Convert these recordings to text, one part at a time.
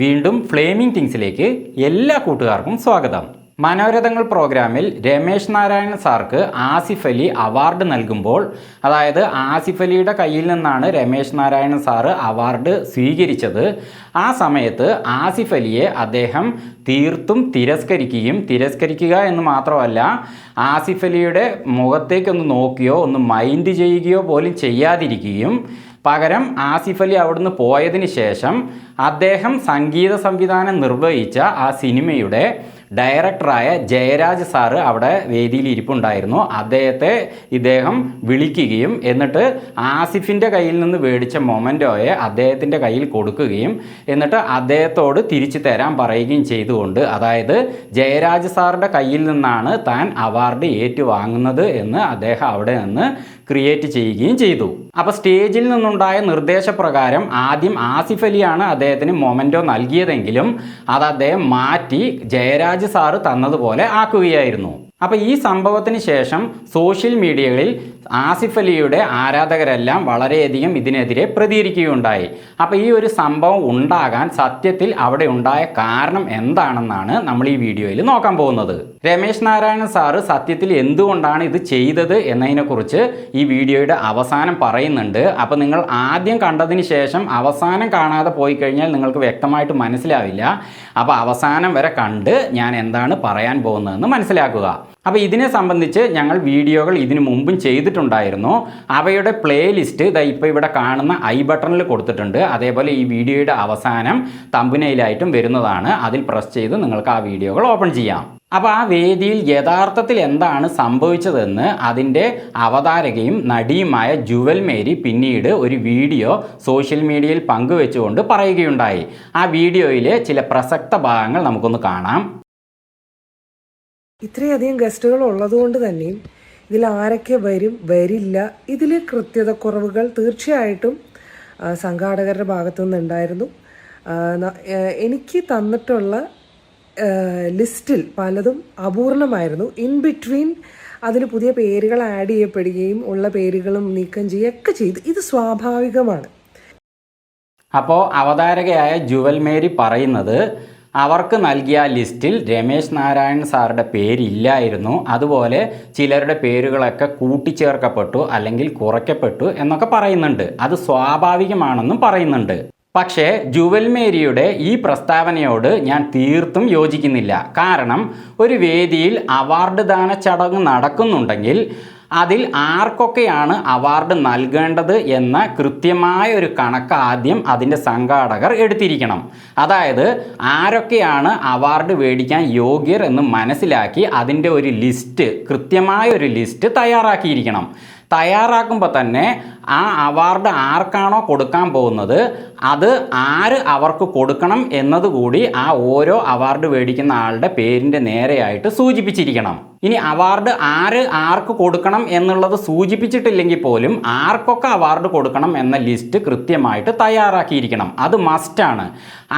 വീണ്ടും ഫ്ലെയിമിംഗ് തിങ്സിലേക്ക് എല്ലാ കൂട്ടുകാർക്കും സ്വാഗതം. മനോരഥങ്ങൾ പ്രോഗ്രാമിൽ രമേശ് നാരായണൻ സാർക്ക് ആസിഫ് അലി അവാർഡ് നൽകുമ്പോൾ അതായത് ആസിഫ് അലിയുടെ കയ്യിൽ നിന്നാണ് രമേശ് നാരായണൻ സാറ് അവാർഡ് സ്വീകരിച്ചത്. ആ സമയത്ത് ആസിഫ് അലിയെ അദ്ദേഹം തീർത്തും തിരസ്കരിക്കുകയും തിരസ്കരിക്കുക എന്ന് മാത്രമല്ല ആസിഫ് അലിയുടെ മുഖത്തേക്കൊന്ന് നോക്കിയോ ഒന്ന് മൈൻഡ് ചെയ്യുകയോ പോലും ചെയ്യാതിരിക്കുകയും പകരം ആസിഫ് അലി അവിടുന്ന് പോയതിന് ശേഷം അദ്ദേഹം സംഗീത സംവിധാനം നിർവഹിച്ച ആ സിനിമയുടെ ഡയറക്ടറായ ജയരാജ് സാറ് അവിടെ വേദിയിൽ ഇരിപ്പുണ്ടായിരുന്നു അദ്ദേഹത്തെ ഇദ്ദേഹം വിളിക്കുകയും എന്നിട്ട് ആസിഫിന്റെ കയ്യിൽ നിന്ന് മേടിച്ച മൊമെന്റോയെ അദ്ദേഹത്തിന്റെ കയ്യിൽ കൊടുക്കുകയും എന്നിട്ട് അദ്ദേഹത്തോട് തിരിച്ചു തരാൻ പറയുകയും ചെയ്തുകൊണ്ട് അതായത് ജയരാജ് സാറിന്റെ കയ്യിൽ നിന്നാണ് താൻ അവാർഡ് ഏറ്റുവാങ്ങുന്നത് എന്ന് അദ്ദേഹം അവിടെ നിന്ന് ക്രിയേറ്റ് ചെയ്യുകയും ചെയ്തു. അപ്പോൾ സ്റ്റേജിൽ നിന്നുണ്ടായ നിർദ്ദേശപ്രകാരം ആദ്യം ആസിഫ് അലിയാണ് അദ്ദേഹത്തിന് മൊമെന്റോ നൽകിയതെങ്കിലും അത് അദ്ദേഹം മാറ്റി ജയരാജ് സാറ് തന്നതുപോലെ ആക്കുകയായിരുന്നു. അപ്പോൾ ഈ സംഭവത്തിന് ശേഷം സോഷ്യൽ മീഡിയകളിൽ ആസിഫ് അലിയുടെ ആരാധകരെല്ലാം വളരെയധികം ഇതിനെതിരെ പ്രതികരിക്കുകയുണ്ടായി. അപ്പോൾ ഈ ഒരു സംഭവം ഉണ്ടാകാൻ സത്യത്തിൽ അവിടെ ഉണ്ടായ കാരണം എന്താണെന്നാണ് നമ്മൾ ഈ വീഡിയോയിൽ നോക്കാൻ പോകുന്നത്. രമേശ് നാരായണൻ സാറ് സത്യത്തിൽ എന്തുകൊണ്ടാണ് ഇത് ചെയ്തത് എന്നതിനെക്കുറിച്ച് ഈ വീഡിയോയുടെ അവസാനം പറയുന്നുണ്ട്. അപ്പോൾ നിങ്ങൾ ആദ്യം കണ്ടതിന് ശേഷം അവസാനം കാണാതെ പോയി കഴിഞ്ഞാൽ നിങ്ങൾക്ക് വ്യക്തമായിട്ട് മനസ്സിലാവില്ല. അപ്പോൾ അവസാനം വരെ കണ്ട് ഞാൻ എന്താണ് പറയാൻ പോകുന്നതെന്ന് മനസ്സിലാക്കുക. അപ്പോൾ ഇതിനെ സംബന്ധിച്ച് ഞങ്ങൾ വീഡിയോകൾ ഇതിനു മുമ്പും ചെയ്തിട്ടുണ്ടായിരുന്നു. അവയുടെ പ്ലേലിസ്റ്റ് ഇതാ ഇപ്പോൾ ഇവിടെ കാണുന്ന ഐ ബട്ടണിൽ കൊടുത്തിട്ടുണ്ട്. അതേപോലെ ഈ വീഡിയോയുടെ അവസാനം തമ്പുനയിലായിട്ടും വരുന്നതാണ്. അതിൽ പ്രസ് ചെയ്ത് നിങ്ങൾക്ക് ആ വീഡിയോകൾ ഓപ്പൺ ചെയ്യാം. അപ്പോൾ ആ വേദിയിൽ യഥാർത്ഥത്തിൽ എന്താണ് സംഭവിച്ചതെന്ന് അതിന്റെ അവതാരകയും നടിയുമായ ജുവൽ മേരി പിന്നീട് ഒരു വീഡിയോ സോഷ്യൽ മീഡിയയിൽ പങ്കുവെച്ചുകൊണ്ട് പറയുകയുണ്ടായി. ആ വീഡിയോയിലെ ചില പ്രസക്ത ഭാഗങ്ങൾ നമുക്കൊന്ന് കാണാം. ഇത്രയധികം ഗസ്റ്റുകൾ ഉള്ളതുകൊണ്ട് തന്നെയും ഇതിൽ ആരൊക്കെ വരും വരില്ല ഇതിൽ കൃത്യതക്കുറവുകൾ തീർച്ചയായിട്ടും ആ, സംഘാടകരുടെ ഭാഗത്തു നിന്നുണ്ടായിരുന്നു എനിക്ക് തന്നിട്ടുള്ള ലിസ്റ്റിൽ പലതും അപൂർണമായിരുന്നു. ഇൻ ബിറ്റ്വീൻ അതിന് പുതിയ പേരുകൾ ആഡ് ചെയ്യപ്പെടുകയും ഉള്ള പേരുകളും നീക്കം ചെയ്യുകയൊക്കെ ചെയ്തു. ഇത് സ്വാഭാവികമാണ്. അപ്പോൾ അവതാരകയായ ജുവൽ മേരി പറയുന്നത് അവർക്ക് നൽകിയ ലിസ്റ്റിൽ രമേശ് നാരായൺ സാറുടെ പേരില്ലായിരുന്നു. അതുപോലെ ചിലരുടെ പേരുകളൊക്കെ കൂട്ടിച്ചേർക്കപ്പെട്ടു അല്ലെങ്കിൽ കുറയ്ക്കപ്പെട്ടു എന്നൊക്കെ പറയുന്നുണ്ട്. അത് സ്വാഭാവികമാണെന്നും പറയുന്നുണ്ട്. പക്ഷേ ജുവൽ മേരിയുടെ ഈ പ്രസ്താവനയോട് ഞാൻ തീർത്തും യോജിക്കുന്നില്ല. കാരണം ഒരു വേദിയിൽ അവാർഡ് ദാന ചടങ്ങ് നടക്കുന്നുണ്ടെങ്കിൽ അതിൽ ആർക്കൊക്കെയാണ് അവാർഡ് നൽകേണ്ടത് എന്ന കൃത്യമായ ഒരു കണക്ക് ആദ്യം അതിന്റെ സംഘാടകർ എടുത്തിരിക്കണം. അതായത് ആരൊക്കെയാണ് അവാർഡ് മേടിക്കാൻ യോഗ്യർ എന്ന് മനസ്സിലാക്കി അതിന്റെ ഒരു ലിസ്റ്റ് കൃത്യമായ ഒരു ലിസ്റ്റ് തയ്യാറാക്കിയിരിക്കണം. തയ്യാറാക്കുമ്പോൾ തന്നെ ആ അവാർഡ് ആർക്കാണോ കൊടുക്കാൻ പോകുന്നത് അത് ആര് അവർക്ക് കൊടുക്കണം എന്നതുകൂടി ആ ഓരോ അവാർഡ് മേടിക്കുന്ന ആളുടെ പേരിന്റെ നേരെയായിട്ട് സൂചിപ്പിച്ചിരിക്കണം. ഇനി അവാർഡ് ആര് ആർക്ക് കൊടുക്കണം എന്നുള്ളത് സൂചിപ്പിച്ചിട്ടില്ലെങ്കിൽ പോലും ആർക്കൊക്കെ അവാർഡ് കൊടുക്കണം എന്ന ലിസ്റ്റ് കൃത്യമായിട്ട് തയ്യാറാക്കിയിരിക്കണം. അത് മസ്റ്റാണ്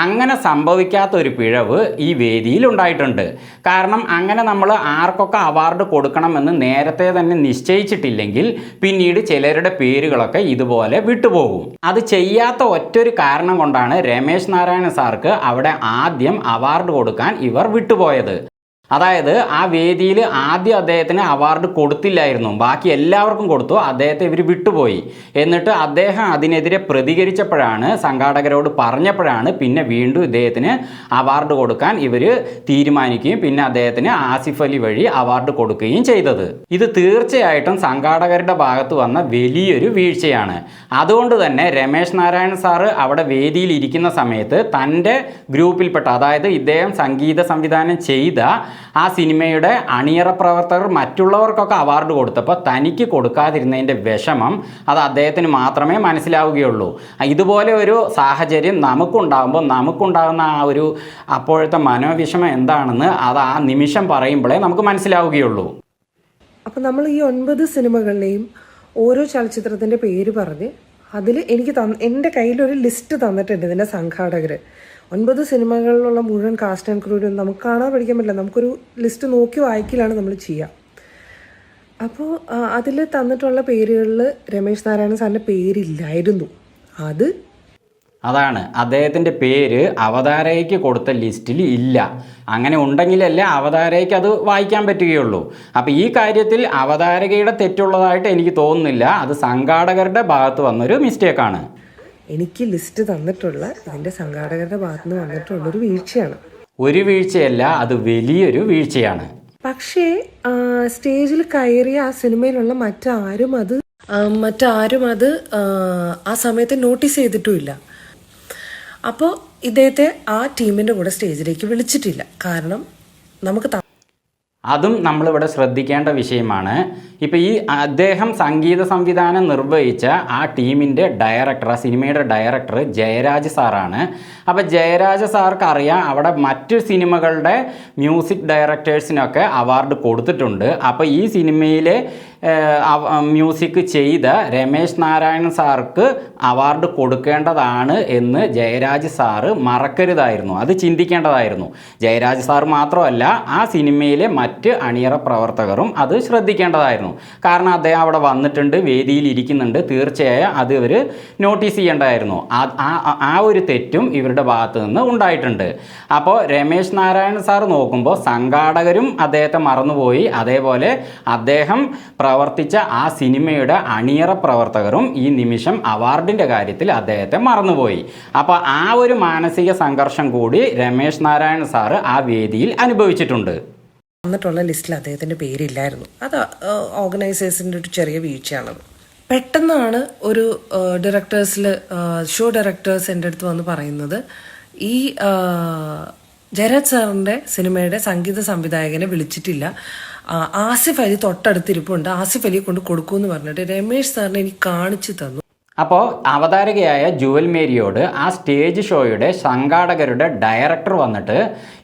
അങ്ങനെ സംഭവിക്കാത്ത ഒരു പിഴവ് ഈ വേദിയിൽ ഉണ്ടായിട്ടുണ്ട്. കാരണം അങ്ങനെ നമ്മൾ ആർക്കൊക്കെ അവാർഡ് കൊടുക്കണമെന്ന് നേരത്തെ തന്നെ നിശ്ചയിച്ചിട്ടില്ലെങ്കിൽ പിന്നീട് ചിലരുടെ പേരുകളൊക്കെ ഇതുപോലെ വിട്ടുപോകും. അത് ചെയ്യാത്ത ഒറ്റൊരു കാരണം കൊണ്ടാണ് രമേശ് നാരായണ സാർക്ക് അവിടെ ആദ്യം അവാർഡ് കൊടുക്കാൻ ഇവർ വിട്ടുപോയത്. അതായത് ആ വേദിയിൽ ആദ്യം അദ്ദേഹത്തിന് അവാർഡ് കൊടുത്തില്ലായിരുന്നു. ബാക്കി എല്ലാവർക്കും കൊടുത്തു. അദ്ദേഹത്തെ ഇവർ വിട്ടുപോയി. എന്നിട്ട് അദ്ദേഹം അതിനെതിരെ പ്രതികരിച്ചപ്പോഴാണ് സംഘാടകരോട് പറഞ്ഞപ്പോഴാണ് പിന്നെ വീണ്ടും ഇദ്ദേഹത്തിന് അവാർഡ് കൊടുക്കാൻ ഇവർ തീരുമാനിക്കുകയും പിന്നെ അദ്ദേഹത്തിന് ആസിഫ് അലി വഴി അവാർഡ് കൊടുക്കുകയും ചെയ്തത്. ഇത് തീർച്ചയായിട്ടും സംഘാടകരുടെ ഭാഗത്ത് വന്ന വലിയൊരു വീഴ്ചയാണ്. അതുകൊണ്ട് തന്നെ രമേശ് നാരായണൻ സാറ് അവിടെ വേദിയിൽ ഇരിക്കുന്ന സമയത്ത് തന്റെ ഗ്രൂപ്പിൽപ്പെട്ട അതായത് ഇദ്ദേഹം സംഗീത സംവിധാനം ചെയ്ത ആ സിനിമയുടെ അണിയറ പ്രവർത്തകർ മറ്റുള്ളവർക്കൊക്കെ അവാർഡ് കൊടുത്തപ്പോൾ തനിക്ക് കൊടുക്കാതിരുന്നതിന്റെ വിഷമം അത് അദ്ദേഹത്തിന് മാത്രമേ മനസ്സിലാവുകയുള്ളൂ. ഇതുപോലെ ഒരു സാഹചര്യം നമുക്കുണ്ടാകുമ്പോൾ നമുക്കുണ്ടാകുന്ന ആ ഒരു അപ്പോഴത്തെ മനോവിഷമം എന്താണെന്ന് അത് ആ നിമിഷം പറയുമ്പോഴേ നമുക്ക് മനസ്സിലാവുകയുള്ളൂ. അപ്പം നമ്മൾ ഈ ഒൻപത് സിനിമകളിലെയും ഓരോ ചലച്ചിത്രത്തിന്റെ പേര് പറഞ്ഞ് അതിൽ എനിക്ക് തന്ന എന്റെ കയ്യിലൊരു ലിസ്റ്റ് തന്നിട്ടുണ്ട് ഇതിന്റെ സംഘാടകർ ഒൻപത് സിനിമകളിലുള്ള മുഴുവൻ കാസ്റ്റ് ആൻഡ് ക്രൂരും നമുക്ക് കാണാൻ പഠിക്കാൻ പറ്റില്ല. നമുക്കൊരു ലിസ്റ്റ് നോക്കി വായിക്കലാണ് നമ്മൾ ചെയ്യുക. അപ്പോൾ അതിൽ തന്നിട്ടുള്ള പേരുകളിൽ രമേശ് നാരായണ സാറിന്റെ പേരില്ലായിരുന്നു. അത് അതാണ്. അദ്ദേഹത്തിന്റെ പേര് അവതാരയ്ക്ക് കൊടുത്ത ലിസ്റ്റിൽ ഇല്ല. അങ്ങനെ ഉണ്ടെങ്കിലല്ലേ അവതാരയ്ക്ക് അത് വായിക്കാൻ പറ്റുകയുള്ളൂ. അപ്പോൾ ഈ കാര്യത്തിൽ അവതാരകയുടെ തെറ്റുള്ളതായിട്ട് എനിക്ക് തോന്നുന്നില്ല. അത് സംഘാടകരുടെ ഭാഗത്ത് വന്നൊരു മിസ്റ്റേക്കാണ് എനിക്ക് ലിസ്റ്റ് തന്നിട്ടുള്ള ഇതിന്റെ സംഘാടകരുടെ ഭാഗത്തു നിന്ന് വന്നിട്ടുള്ളൊരു വീഴ്ചയാണ്. ഒരു വീഴ്ചയല്ല അത് വലിയൊരു വീഴ്ചയാണ്. പക്ഷേ സ്റ്റേജിൽ കയറിയ ആ സിനിമയിലുള്ള മറ്റാരും അത് മറ്റാരും അത് ആ, സമയത്ത് നോട്ടീസ് ചെയ്തിട്ടുമില്ല. അപ്പോൾ ഇദ്ദേഹത്തെ ആ ടീമിന്റെ കൂടെ സ്റ്റേജിലേക്ക് വിളിച്ചിട്ടില്ല. കാരണം നമുക്ക് ത- അതും നമ്മളിവിടെ ശ്രദ്ധിക്കേണ്ട വിഷയമാണ്. ഇപ്പോൾ ഈ അദ്ദേഹം സംഗീത സംവിധാനം നിർവഹിച്ച ആ ടീമിന്റെ ഡയറക്ടർ ആ സിനിമയുടെ ഡയറക്ടർ ജയരാജ് സാറാണ്. അപ്പോൾ ജയരാജ് സാർക്ക് അറിയാം അവിടെ മറ്റ് സിനിമകളുടെ മ്യൂസിക് ഡയറക്ടേഴ്സിനൊക്കെ അവാർഡ് കൊടുത്തിട്ടുണ്ട്. അപ്പോൾ ഈ സിനിമയിലെ മ്യൂസിക് ചെയ്ത രമേശ് നാരായണൻ സാർക്ക് അവാർഡ് കൊടുക്കേണ്ടതാണ് എന്ന് ജയരാജ് സാറ് മറക്കരുതായിരുന്നു. അത് ചിന്തിക്കേണ്ടതായിരുന്നു. ജയരാജ് സാർ മാത്രമല്ല ആ സിനിമയിലെ മറ്റ് അണിയറ പ്രവർത്തകരും അത് ശ്രദ്ധിക്കേണ്ടതായിരുന്നു. കാരണം അദ്ദേഹം അവിടെ വന്നിട്ടുണ്ട് വേദിയിൽ ഇരിക്കുന്നുണ്ട്. തീർച്ചയായും അത് ഇവർ നോട്ടീസ് ചെയ്യേണ്ടതായിരുന്നു. ആ- ഒരു തെറ്റും ഇവരുടെ ഭാഗത്ത് നിന്ന് ഉണ്ടായിട്ടുണ്ട്. അപ്പോൾ രമേശ് നാരായണൻ സാർ നോക്കുമ്പോൾ സംഘാടകരും അദ്ദേഹത്തെ മറന്നുപോയി. അതേപോലെ അദ്ദേഹം പ്രവർത്തിച്ച ആ സിനിമയുടെ അണിയറ പ്രവർത്തകരും ഈ നിമിഷം അവാർഡിന്റെ കാര്യത്തിൽ അദ്ദേഹത്തെ മറന്നുപോയി. അപ്പോൾ ആ ഒരു മാനസിക സംഘർഷം കൂടി രമേശ് നാരായണൻ സാറ് ആ വേദിയിൽ അനുഭവിച്ചിട്ടുണ്ട്. വന്നിട്ടുള്ള ലിസ്റ്റിൽ അദ്ദേഹത്തിന്റെ പേരില്ലായിരുന്നു. അത് ഓർഗനൈസേഴ്സിന്റെ ഒരു ചെറിയ വീഴ്ചയാണത് പെട്ടെന്നാണ് ഒരു ഡയറക്ടേഴ്സിൽ ഷോ ഡയറക്ടേഴ്സ് എന്റെ അടുത്ത് വന്ന് പറയുന്നത് ഈ ജയരാജ് സാറിന്റെ സിനിമയുടെ സംഗീത സംവിധായകനെ വിളിച്ചിട്ടില്ല. ആസിഫ് അലി തൊട്ടടുത്തിരിപ്പുണ്ട്. ആസിഫ് അലിയെ കൊണ്ട് കൊടുക്കുമെന്ന് പറഞ്ഞിട്ട് രമേശ് സാറിനെ എനിക്ക് കാണിച്ചു തന്നു. അപ്പോൾ അവതാരകയായ ജുവൽ മേരിയോട് ആ സ്റ്റേജ് ഷോയുടെ സംഘാടകരുടെ ഡയറക്ടർ വന്നിട്ട്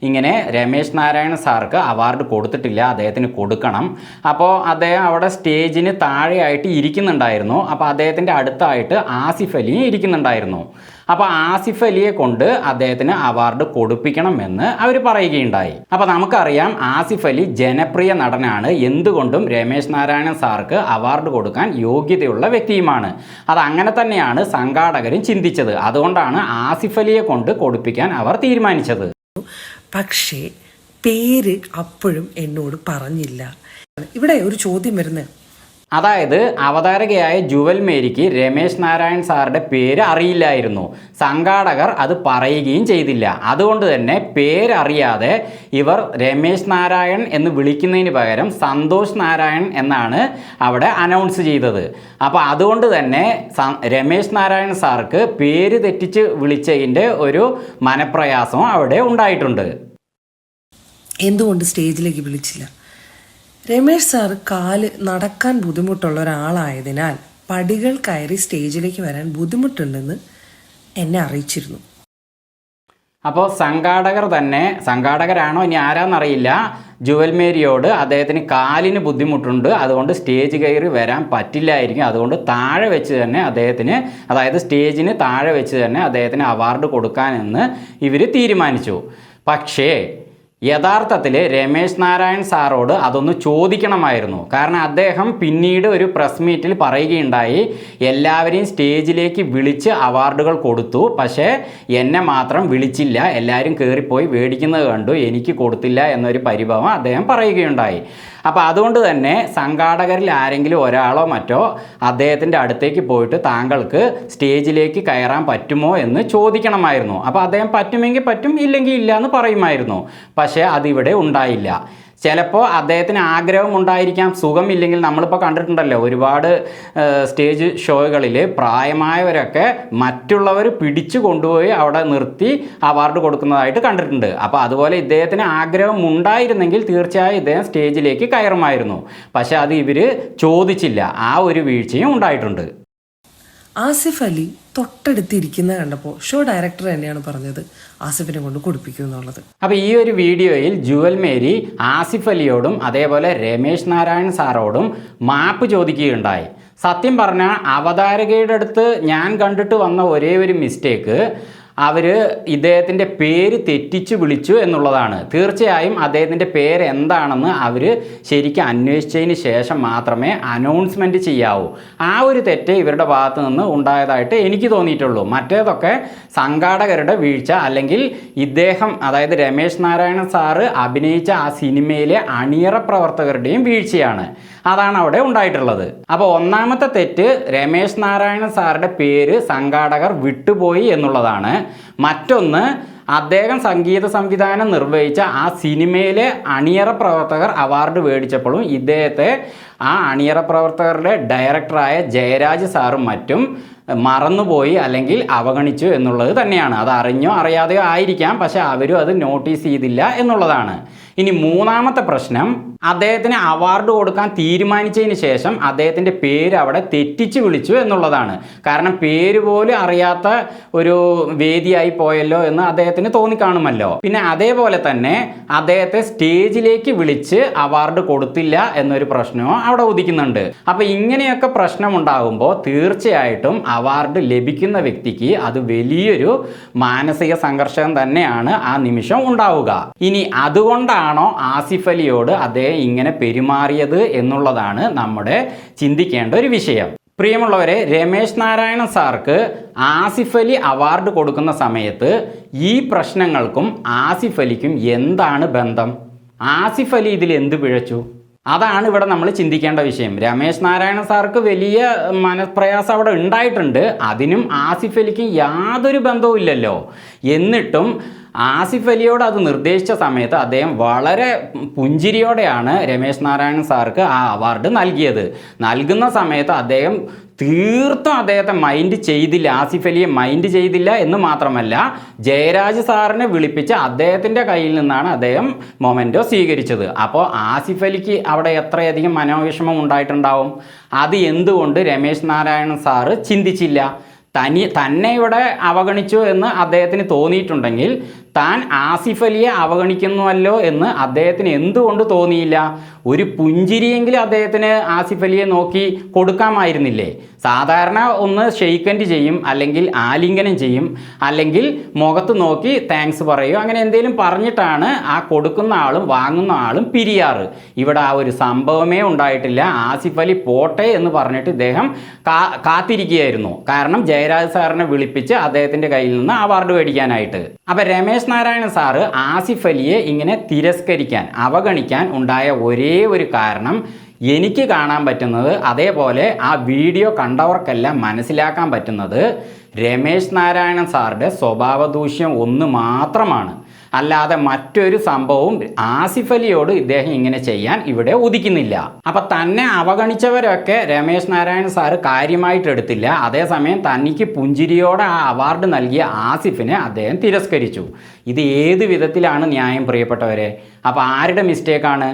ഇങ്ങനെ രമേശ് നാരായണ സാർക്ക് അവാർഡ് കൊടുത്തിട്ടില്ല അദ്ദേഹത്തിന് കൊടുക്കണം. അപ്പോൾ അദ്ദേഹം അവിടെ സ്റ്റേജിന് താഴെയായിട്ട് ഇരിക്കുന്നുണ്ടായിരുന്നു. അപ്പോൾ അദ്ദേഹത്തിന്റെ അടുത്തായിട്ട് ആസിഫ് അലിയും ഇരിക്കുന്നുണ്ടായിരുന്നു. അപ്പോൾ ആസിഫ് അലിയെ കൊണ്ട് അദ്ദേഹത്തിന് അവാർഡ് കൊടുപ്പിക്കണം എന്ന് അവർ പറയുകയുണ്ടായി. അപ്പോൾ നമുക്കറിയാം ആസിഫ് അലി ജനപ്രിയ നടനാണ്. എന്തുകൊണ്ടും രമേശ് നാരായണൻ സാർക്ക് അവാർഡ് കൊടുക്കാൻ യോഗ്യതയുള്ള വ്യക്തിയുമാണ്. അത് അങ്ങനെ തന്നെയാണ് സംഘാടകരും ചിന്തിച്ചത്. അതുകൊണ്ടാണ് ആസിഫ് അലിയെ കൊണ്ട് കൊടുപ്പിക്കാൻ അവർ തീരുമാനിച്ചത്. പക്ഷേ പേര് അപ്പോഴും എന്നോട് പറഞ്ഞില്ല. ഇവിടെ ഒരു ചോദ്യം വരുന്നത്. അതായത് അവതാരകയായ ജുവൽ മേരിക്ക് രമേശ് നാരായൺ സാറുടെ പേര് അറിയില്ലായിരുന്നു. സംഘാടകർ അത് പറയുകയും ചെയ്തില്ല. അതുകൊണ്ട് തന്നെ പേരറിയാതെ ഇവർ രമേശ് നാരായൺ എന്ന് വിളിക്കുന്നതിന് പകരം സന്തോഷ് നാരായൺ എന്നാണ് അവിടെ അനൗൺസ് ചെയ്തത്. അപ്പോൾ അതുകൊണ്ട് തന്നെ രമേശ് നാരായൺ സാർക്ക് പേര് തെറ്റിച്ച് വിളിച്ചതിന്റെ ഒരു മനപ്രയാസവും അവിടെ ഉണ്ടായിട്ടുണ്ട്. എന്തുകൊണ്ട് സ്റ്റേജിലേക്ക് വിളിച്ചില്ല? രമേഷ് സാർ കാൽ നടക്കാൻ ബുദ്ധിമുട്ടുള്ള ഒരാളായതിനാൽ പടികൾ കയറി സ്റ്റേജിലേക്ക് വരാൻ ബുദ്ധിമുട്ടുണ്ടെന്ന് എന്നെ അറിയിച്ചിരുന്നു. അപ്പോൾ സംഘാടകർ തന്നെ സംഘാടകരാണോ ഇനി ആരാന്നറിയില്ല. ജുവൽ മേരിയോട് അദ്ദേഹത്തിന് കാലിന് ബുദ്ധിമുട്ടുണ്ട്. അതുകൊണ്ട് സ്റ്റേജ് കയറി വരാൻ പറ്റില്ലായിരിക്കും. അതുകൊണ്ട് താഴെ വെച്ച് തന്നെ അദ്ദേഹത്തിന് അതായത് സ്റ്റേജിന് താഴെ വെച്ച് തന്നെ അദ്ദേഹത്തിന് അവാർഡ് കൊടുക്കാനെന്ന് ഇവർ തീരുമാനിച്ചു. പക്ഷേ യഥാർത്ഥത്തിൽ രമേശ് നാരായൺ സാറോട് അതൊന്ന് ചോദിക്കണമായിരുന്നു. കാരണം അദ്ദേഹം പിന്നീട് ഒരു പ്രസ് മീറ്റിൽ പറയുകയുണ്ടായി എല്ലാവരെയും സ്റ്റേജിലേക്ക് വിളിച്ച് അവാർഡുകൾ കൊടുത്തു. പക്ഷേ എന്നെ മാത്രം വിളിച്ചില്ല. എല്ലാവരും കയറിപ്പോയി മേടിക്കുന്നത് കണ്ടു. എനിക്ക് കൊടുത്തില്ല എന്നൊരു പരിഭവം അദ്ദേഹം പറയുകയുണ്ടായി. അപ്പോൾ അതുകൊണ്ട് തന്നെ സംഘാടകരിൽ ആരെങ്കിലും ഒരാളോ മറ്റോ അദ്ദേഹത്തിന്റെ അടുത്തേക്ക് പോയിട്ട് താങ്കൾക്ക് സ്റ്റേജിലേക്ക് കയറാൻ പറ്റുമോ എന്ന് ചോദിക്കണമായിരുന്നു. അപ്പോൾ അദ്ദേഹം പറ്റുമെങ്കിൽ പറ്റും ഇല്ലെങ്കിൽ ഇല്ല എന്ന് പറയുമായിരുന്നു. പക്ഷേ അതിവിടെ ഉണ്ടായില്ല. ചിലപ്പോൾ അദ്ദേഹത്തിന് ആഗ്രഹം ഉണ്ടായിരിക്കാം സുഖമില്ലെങ്കിൽ നമ്മളിപ്പോൾ കണ്ടിട്ടുണ്ടല്ലോ ഒരുപാട് സ്റ്റേജ് ഷോകളിൽ പ്രായമായവരൊക്കെ മറ്റുള്ളവർ പിടിച്ചു കൊണ്ടുപോയി അവിടെ നിർത്തി അവാർഡ് കൊടുക്കുന്നതായിട്ട് കണ്ടിട്ടുണ്ട്. അപ്പോൾ അതുപോലെ ഇദ്ദേഹത്തിന് ആഗ്രഹം ഉണ്ടായിരുന്നെങ്കിൽ തീർച്ചയായും ഇദ്ദേഹം സ്റ്റേജിലേക്ക് കയറുമായിരുന്നു. പക്ഷേ അത് ഇവർ ചോദിച്ചില്ല. ആ ഒരു വീഴ്ചയും ഉണ്ടായിട്ടുണ്ട്. ആസിഫ് അലി തൊട്ടടുത്തിരിക്കുന്ന കണ്ടപ്പോൾ ഷോ ഡയറക്ടർ തന്നെയാണ് പറഞ്ഞത് ആസിഫിനെ കൊണ്ട് കൊടുപ്പിക്കും എന്നുള്ളത്. അപ്പോൾ ഈ ഒരു വീഡിയോയിൽ ജുവൽ മേരി ആസിഫ് അലിയോടും അതേപോലെ രമേശ് നാരായൺ സാറോടും മാപ്പ് ചോദിക്കുകയുണ്ടായി. സത്യം പറഞ്ഞാൽ അവതാരകയുടെ അടുത്ത് ഞാൻ കണ്ടിട്ട് വന്ന ഒരേ ഒരു മിസ്റ്റേക്ക് അവർ ഇദ്ദേഹത്തിന്റെ പേര് തെറ്റിച്ചു വിളിച്ചു എന്നുള്ളതാണ്. തീർച്ചയായും അദ്ദേഹത്തിന്റെ പേര് എന്താണെന്ന് അവർ ശരിക്കും അന്വേഷിച്ചതിന് ശേഷം മാത്രമേ അനൗൺസ്മെന്റ് ചെയ്യാവൂ. ആ ഒരു തെറ്റ് ഇവരുടെ ഭാഗത്തു നിന്ന് ഉണ്ടായതായിട്ട് എനിക്ക് തോന്നിയിട്ടുള്ളൂ. മറ്റേതൊക്കെ സംഘാടകരുടെ വീഴ്ച അല്ലെങ്കിൽ ഇദ്ദേഹം അതായത് രമേശ് നാരായണൻ സാറ് അഭിനയിച്ച ആ സിനിമയിലെ അണിയറ പ്രവർത്തകരുടെയും വീഴ്ചയാണ്. അതാണ് അവിടെ ഉണ്ടായിട്ടുള്ളത്. അപ്പോൾ ഒന്നാമത്തെ തെറ്റ് രമേശ് നാരായണൻ സാറുടെ പേര് സംഘാടകർ വിട്ടുപോയി എന്നുള്ളതാണ്. മറ്റൊന്ന് അദ്ദേഹം സംഗീത സംവിധാനം നിർവഹിച്ച ആ സിനിമയിലെ അണിയറ പ്രവർത്തകർ അവാർഡ് മേടിച്ചപ്പോഴും ഇദ്ദേഹത്തെ ആ അണിയറ പ്രവർത്തകരുടെ ഡയറക്ടറായ ജയരാജ് സാറും മറ്റും മറന്നുപോയി അല്ലെങ്കിൽ അവഗണിച്ചു എന്നുള്ളത് തന്നെയാണ്. അത് അറിഞ്ഞോ അറിയാതെയോ ആയിരിക്കാം. പക്ഷേ അവരും അത് നോട്ടീസ് ചെയ്തില്ല എന്നുള്ളതാണ്. ഇനി മൂന്നാമത്തെ പ്രശ്നം അദ്ദേഹത്തിന് അവാർഡ് കൊടുക്കാൻ തീരുമാനിച്ചതിന് ശേഷം അദ്ദേഹത്തിന്റെ പേര് അവിടെ തെറ്റിച്ച് വിളിച്ചു എന്നുള്ളതാണ്. കാരണം പേര് പോലും അറിയാത്ത ഒരു വേദിയായി പോയല്ലോ എന്ന് അദ്ദേഹത്തിന് തോന്നിക്കാണുമല്ലോ. പിന്നെ അതേപോലെ തന്നെ അദ്ദേഹത്തെ സ്റ്റേജിലേക്ക് വിളിച്ച് അവാർഡ് കൊടുത്തില്ല എന്നൊരു പ്രശ്നവും അവിടെ ഉദിക്കുന്നുണ്ട്. അപ്പോൾ ഇങ്ങനെയൊക്കെ പ്രശ്നമുണ്ടാകുമ്പോൾ തീർച്ചയായിട്ടും അവാർഡ് ലഭിക്കുന്ന വ്യക്തിക്ക് അത് വലിയൊരു മാനസിക സംഘർഷം തന്നെയാണ് ആ നിമിഷം ഉണ്ടാവുക. ഇനി അതുകൊണ്ടാണോ ആസിഫ് അലിയോട് അദ്ദേഹം ഇങ്ങനെ പെരുമാറിയത് എന്നുള്ളതാണ് നമ്മുടെ ചിന്തിക്കേണ്ട ഒരു വിഷയം. പ്രിയമുള്ളവരെ രമേശ് നാരായണ സാർക്ക് ആസിഫ് അലി അവാർഡ് കൊടുക്കുന്ന സമയത്ത് ഈ പ്രശ്നങ്ങൾക്കും ആസിഫ് അലിക്കും എന്താണ് ബന്ധം? ആസിഫ് അലി ഇതിൽ എന്ത് പിഴച്ചു? അതാണ് ഇവിടെ നമ്മൾ ചിന്തിക്കേണ്ട വിഷയം. രമേശ് നാരായണ സാർക്ക് വലിയ മനപ്രയാസം അവിടെ ഉണ്ടായിട്ടുണ്ട്. അതിനും ആസിഫ് അലിക്കും യാതൊരു ബന്ധവും ഇല്ലല്ലോ എന്നിട്ടും ആസിഫ് അലിയോട് അത് നിർദ്ദേശിച്ച സമയത്ത് അദ്ദേഹം വളരെ പുഞ്ചിരിയോടെയാണ് രമേശ് നാരായണൻ സാർക്ക് ആ അവാർഡ് നൽകിയത്. നൽകുന്ന സമയത്ത് അദ്ദേഹം തീർത്തും അദ്ദേഹത്തെ മൈൻഡ് ചെയ്തില്ല. ആസിഫ് അലിയെ മൈൻഡ് ചെയ്തില്ല എന്ന് മാത്രമല്ല ജയരാജ് സാറിനെ വിളിപ്പിച്ച് അദ്ദേഹത്തിന്റെ കയ്യിൽ നിന്നാണ് അദ്ദേഹം മൊമെന്റോ സ്വീകരിച്ചത്. അപ്പോൾ ആസിഫ് അലിക്ക് അവിടെ എത്രയധികം മനോവിഷമം ഉണ്ടായിട്ടുണ്ടാവും? അത് എന്തുകൊണ്ട് രമേശ് നാരായണൻ സാറ് ചിന്തിച്ചില്ല? തനി തന്നെ ഇവിടെ അവഗണിച്ചു എന്ന് അദ്ദേഹത്തിന് തോന്നിയിട്ടുണ്ടെങ്കിൽ താൻ ആസിഫ് അലിയെ അവഗണിക്കുന്നുവല്ലോ എന്ന് അദ്ദേഹത്തിന് എന്തുകൊണ്ട് തോന്നിയില്ല? ഒരു പുഞ്ചിരിയെങ്കിലും അദ്ദേഹത്തിന് ആസിഫ് അലിയെ നോക്കി കൊടുക്കാമായിരുന്നില്ലേ? സാധാരണ ഒന്ന് ഷെയ്ക്കൻഡ് ചെയ്യും അല്ലെങ്കിൽ ആലിംഗനം ചെയ്യും അല്ലെങ്കിൽ മുഖത്ത് നോക്കി താങ്ക്സ് പറയും. അങ്ങനെ എന്തെങ്കിലും പറഞ്ഞിട്ടാണ് ആ കൊടുക്കുന്ന ആളും വാങ്ങുന്ന ആളും പിരിയാറ്. ഇവിടെ ആ ഒരു സംഭവമേ ഉണ്ടായിട്ടില്ല. ആസിഫ് അലി പോട്ടെ എന്ന് പറഞ്ഞിട്ട് ഇദ്ദേഹം കാത്തിരിക്കുകയായിരുന്നു. കാരണം ജയരാജ് സാറിനെ വിളിപ്പിച്ച് അദ്ദേഹത്തിന്റെ കയ്യിൽ നിന്ന് അവാർഡ് മേടിക്കാനായിട്ട്. അപ്പം രമേശ് നാരായണൻ സാറ് ആസിഫ് അലിയെ ഇങ്ങനെ തിരസ്കരിക്കാൻ അവഗണിക്കാൻ ഉണ്ടായ ഒരേ ഒരു കാരണം എനിക്ക് കാണാൻ പറ്റുന്നത് അതേപോലെ ആ വീഡിയോ കണ്ടവർക്കെല്ലാം മനസ്സിലാക്കാൻ പറ്റുന്നത് രമേശ് നാരായണൻ സാറുടെ സ്വഭാവദൂഷ്യം ഒന്ന് മാത്രമാണ്. അല്ലാതെ മറ്റൊരു സംഭവവും ആസിഫ് അലിയോട് ഇദ്ദേഹം ഇങ്ങനെ ചെയ്യാൻ ഇവിടെ ഉദിക്കുന്നില്ല. അപ്പൊ തന്നെ അവഗണിച്ചവരൊക്കെ രമേശ് നാരായണൻ സാറ് കാര്യമായിട്ട് എടുത്തില്ല. അതേസമയം തനിക്ക് പുഞ്ചിരിയോടെ ആ അവാർഡ് നൽകിയ ആസിഫിനെ അദ്ദേഹം തിരസ്കരിച്ചു. ഇത് ഏത് വിധത്തിലാണ് ന്യായം പ്രിയപ്പെട്ടവരെ? അപ്പോൾ ആരുടെ മിസ്റ്റേക്കാണ്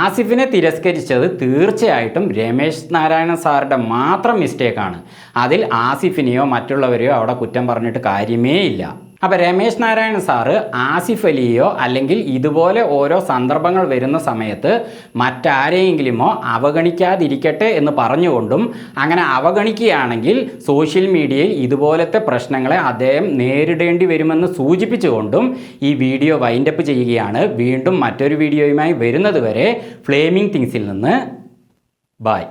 ആസിഫിനെ തിരസ്കരിച്ചത് തീർച്ചയായിട്ടും രമേശ് നാരായണൻ സാറുടെ മാത്രം മിസ്റ്റേക്കാണ് അതിൽ ആസിഫിനെയോ മറ്റുള്ളവരെയോ അവിടെ കുറ്റം പറഞ്ഞിട്ട് കാര്യമേ ഇല്ല അപ്പോൾ രമേശ് നാരായണൻ സാറ് ആസിഫ് അലിയോ അല്ലെങ്കിൽ ഇതുപോലെ ഓരോ സന്ദർഭങ്ങൾ വരുന്ന സമയത്ത് മറ്റാരെയെങ്കിലുമോ അവഗണിക്കാതിരിക്കട്ടെ എന്ന് പറഞ്ഞുകൊണ്ടും അങ്ങനെ അവഗണിക്കുകയാണെങ്കിൽ സോഷ്യൽ മീഡിയയിൽ ഇതുപോലത്തെ പ്രശ്നങ്ങളെ അദ്ദേഹം നേരിടേണ്ടി വരുമെന്ന് സൂചിപ്പിച്ചുകൊണ്ടും ഈ വീഡിയോ വൈൻഡപ്പ് ചെയ്യുകയാണ്. വീണ്ടും മറ്റൊരു വീഡിയോയുമായി വരുന്നതുവരെ ഫ്ലേമിംഗ് തിങ്സിൽ നിന്ന്. ബായ്